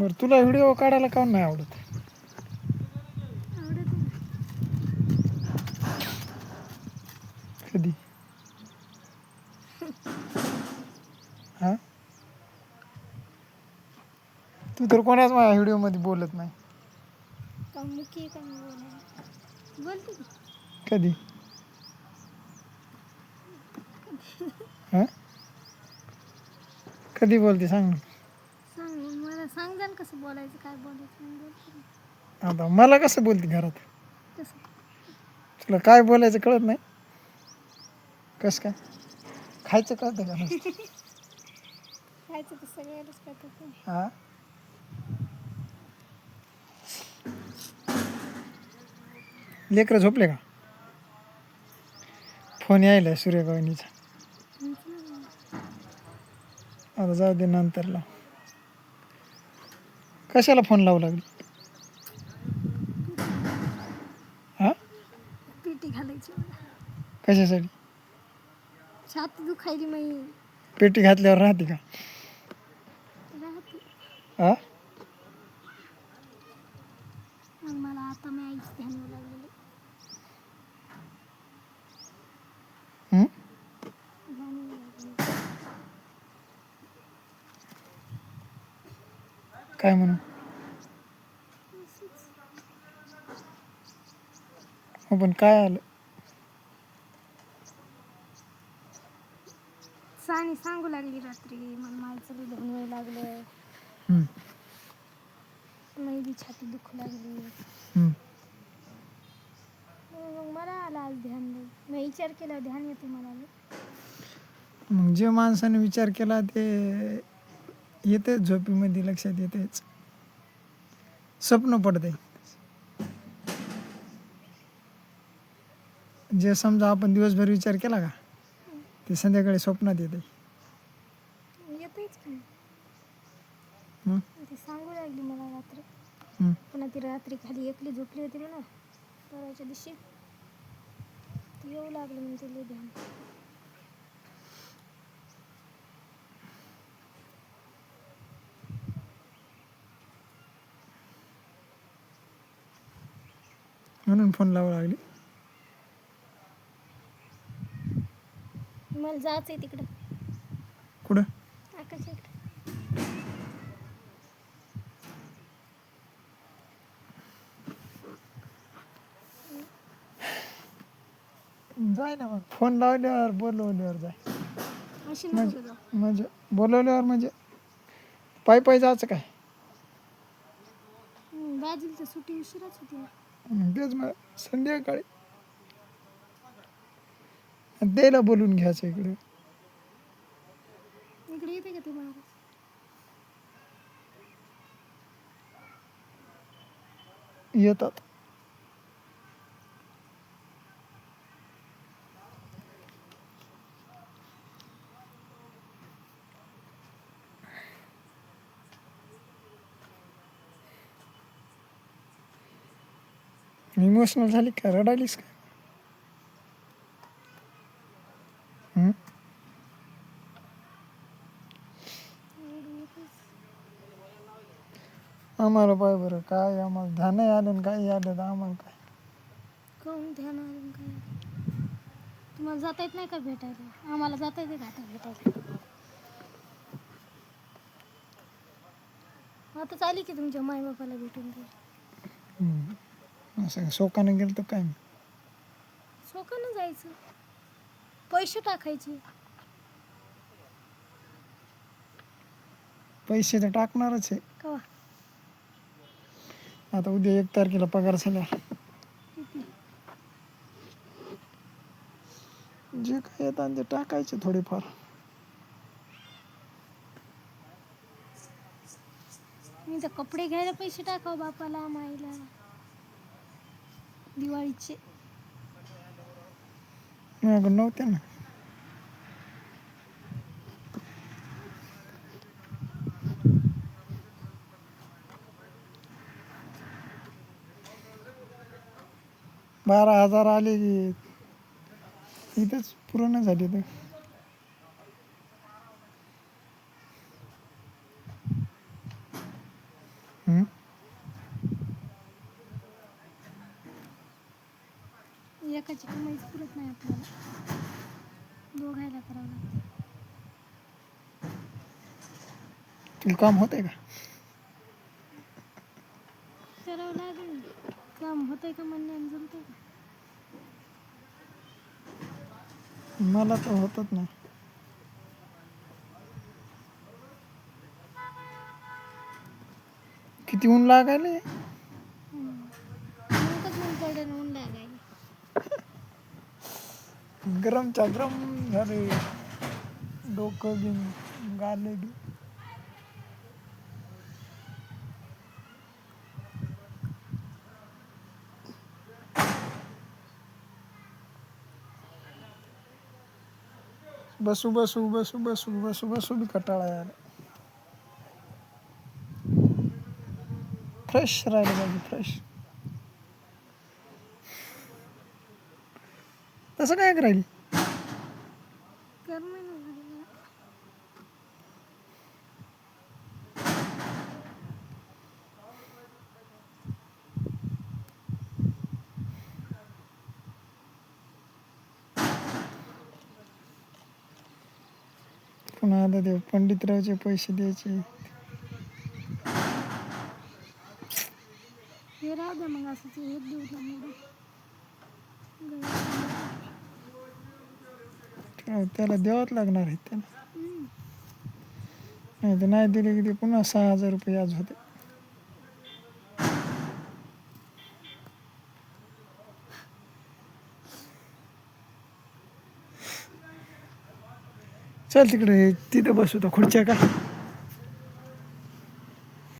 बरं तुला व्हिडिओ काढायला काऊन नाही आवडत? कधी? हा? तू तर कोणाच माझ्या व्हिडिओमध्ये बोलत नाही. कधी? हा? कधी बोलते सांग ना. कसं बोलायचं काय बोलायचं मी बोलते ना. आता मला कसं बोलते घरात? तुला काय बोलायचं कळत नाही? कसं काय? खायचं कळतं का? नुसतं? खायचं तर सगळ्यालाच. हा? लेकरं झोपले का? फोन यायला सूर्यगवणीचा. आता जाऊ दे नंतरला. कशाला फोन लावू लागली? हा? पिटी घालायची मला. कशासाठी? छाती दुखायली मी पेटी घातल्यावर राहते का? राहते. हा? मग मला आता मी आईच ध्यान लागलेलं हं? ध्यान येऊ लागलेलं काय म्हणू हो पण काय आलं सानी सांगू लागली रात्री मला मायचं बी ध्यान येऊ लागलं हं, मी बी छाती दुखू लागली हं. मग मला आलं आज ध्यान लई. मी विचार केला ध्यान येते मला. मग जे माणसाने विचार केला ते येतेच झोपीमध्ये लक्षात येतेच. स्वप्न पडते. जे समजा आपण दिवसभर विचार केला का ते संध्याकाळी स्वप्नात येते. येतेच का. हं? ती सांगू लागली मला रात्री. हं. पुन्हा ती रात्री खाली एकली झोपली होती म्हणा परवाच्या दिवशी. ती येऊ लागली म्हणजे तिला ध्यान म्हणून फोन लावा लागली. मला जायचंय तिकडं. कुठं? इकडं. जाय ना मग. फोन लावल्यावर बोलवल्यावर जाय. अशी नको जाऊ. म्हणजे बोलवल्यावर म्हणजे पायी पायी जायचं काय? बाजूला तर सुट्टी उशिराच होती ना. तेच मग संध्याकाळी. द्यायला बोलून घ्यायचं इकडे. इकडे येते का ते महाराज येतात. इमोशनल झाली का? रडायलीस का? हं? आम्हाला पाय बरं. काय आम्हाला ध्यान आलं काय आलं आम्हाला काय? काहून ध्यान आलं काय तुम्हाला जाता येत नाही का भेटायला? आम्हाला जाता येते का भेटायला? आता चाली की तुमच्या मायबापाला भेटून असं शोकानं गेलं तर काय? शोकानं जायचं. पैसे टाकायचे. पैसे तर टाकणारच आहे. कवा? आता उद्या एक तारखेला पगार झाला. किती? जे काय येतात ते टाकायचे थोडेफार. मी तर कपडे घ्यायला पैसे टाकाव बापाला माईला. दिवाळीचे. मग नव्हते ना. बारा हजार आले की इथंच पूर्ण झाले तर. एकाची कमाईच पुरत नाही आपल्याला. दोघायला करावं लागतं. तुला काम होतंय का? करावं लागेल. काम होतंय का म्हणण्यानं जमतंय का? मला तर होतच नाही. किती ऊन लागायले नेमकंच मग पडलं ऊन लागायला गरमच्या गरम झाले डोकं बिन गाले बी बसू बसू बसू बसू बसू बसू बी कटाळा यार फ्रेश राहिलं पाहिजे फ्रेश तसं काय राहील पुन्हा आता ते पंडितरावचे पैसे द्यायचे हे राहू द्या मग असं एक दिवस त्याला द्यावाच लागणार आहेत त्याला. नाही तर नाही दिले की ते पुन्हा सहा हजार रुपये आज होते. चल तिकडे तिथं बसू तर खुर्च्या का?